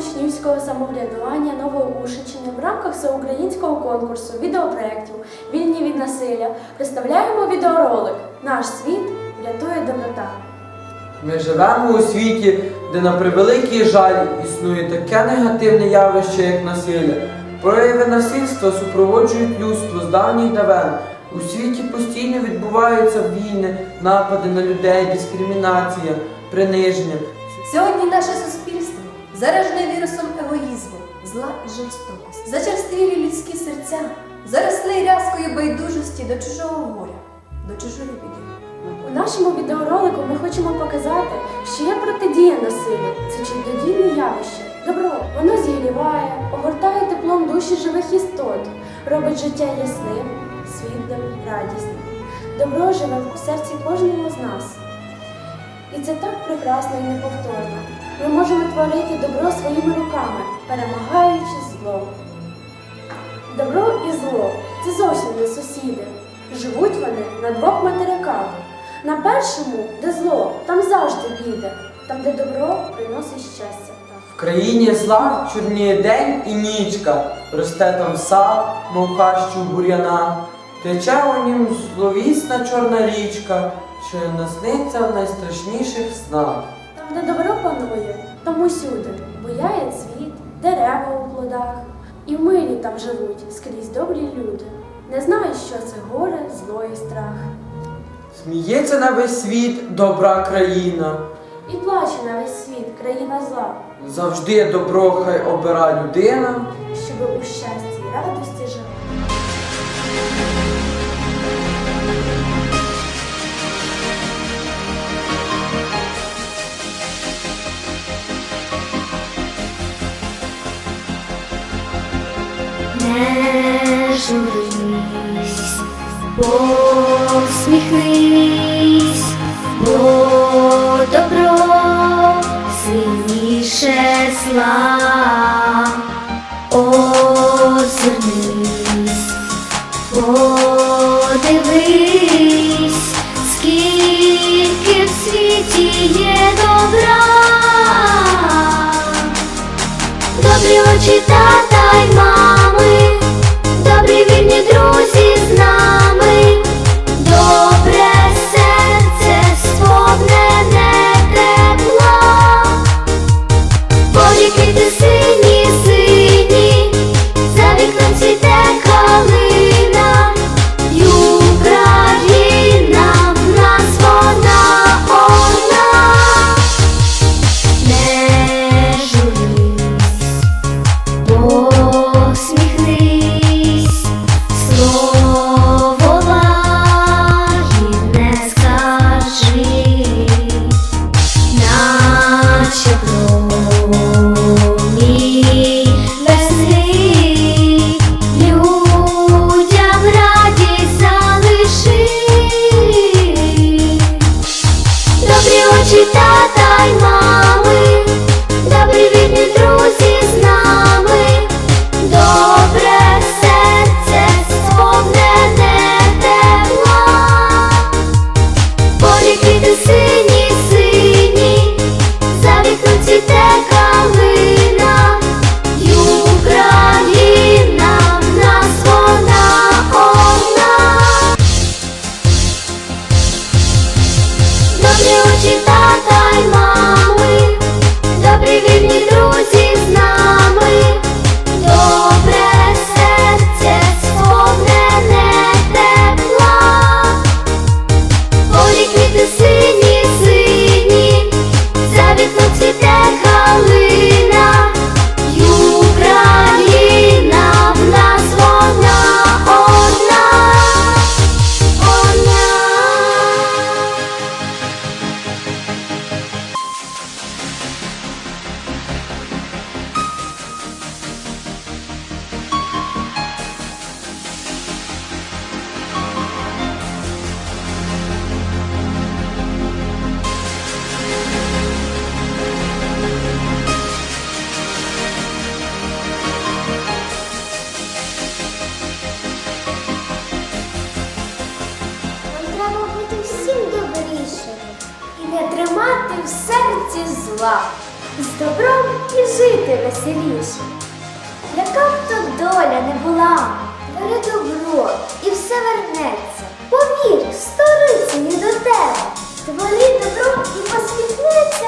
учнівського самоврядування Новоушичини в рамках всеукраїнського конкурсу відеопроєктів Вільні від насилля представляємо відеоролик Наш світ рятує доброта. Ми живемо у світі, де на превеликий жаль існує таке негативне явище, як насилля. Прояви насильства супроводжують людство з давніх давен. У світі постійно відбуваються війни, напади на людей, дискримінація, приниження. Сьогодні наше суспільство заражене вірусом егоїзму, зла і жорстокості. Зачерствілі людські серця заросли рязкою байдужості до чужого горя, до чужої біди. У нашому відеоролику ми хочемо показати, що є протидія насиллю. Це чудодійне явище. Добро, воно зігріває, огортає теплом душі живих істот, робить життя ясним, світлим, радісним. Добро живе в серці кожного з нас. І це так прекрасно і неповторно. Ми можемо творити добро своїми руками, перемагаючи зло. Добро і зло це зовсім не сусіди. Живуть вони на двох материках. На першому, де зло, там завжди біда, там, де добро приносить щастя. В країні зла чорніє день і нічка, росте там сад, мов хащу бур'яна, тече у нім зловісна чорна річка, що насниться в найстрашніших снах. Там, де добро панує, там усюди буяє цвіт, дерева у плодах. І в мирі там живуть скрізь добрі люди. Не знають, що це горе, зло і страх. Сміється на весь світ добра країна, І плаче на весь світ країна зла, завжди добро хай обира людина. щоби у щасті й радості жила. Не журись, посміхнись, бо добро сильніше зла. Озирнись, подивись, скільки в світі є добра. Добрі очі тата й зла. З добром і жити веселіше. Яка б то доля не була, бери добро і все вернеться. Повір, сторицею до тебе. Твори добро і посвітнеться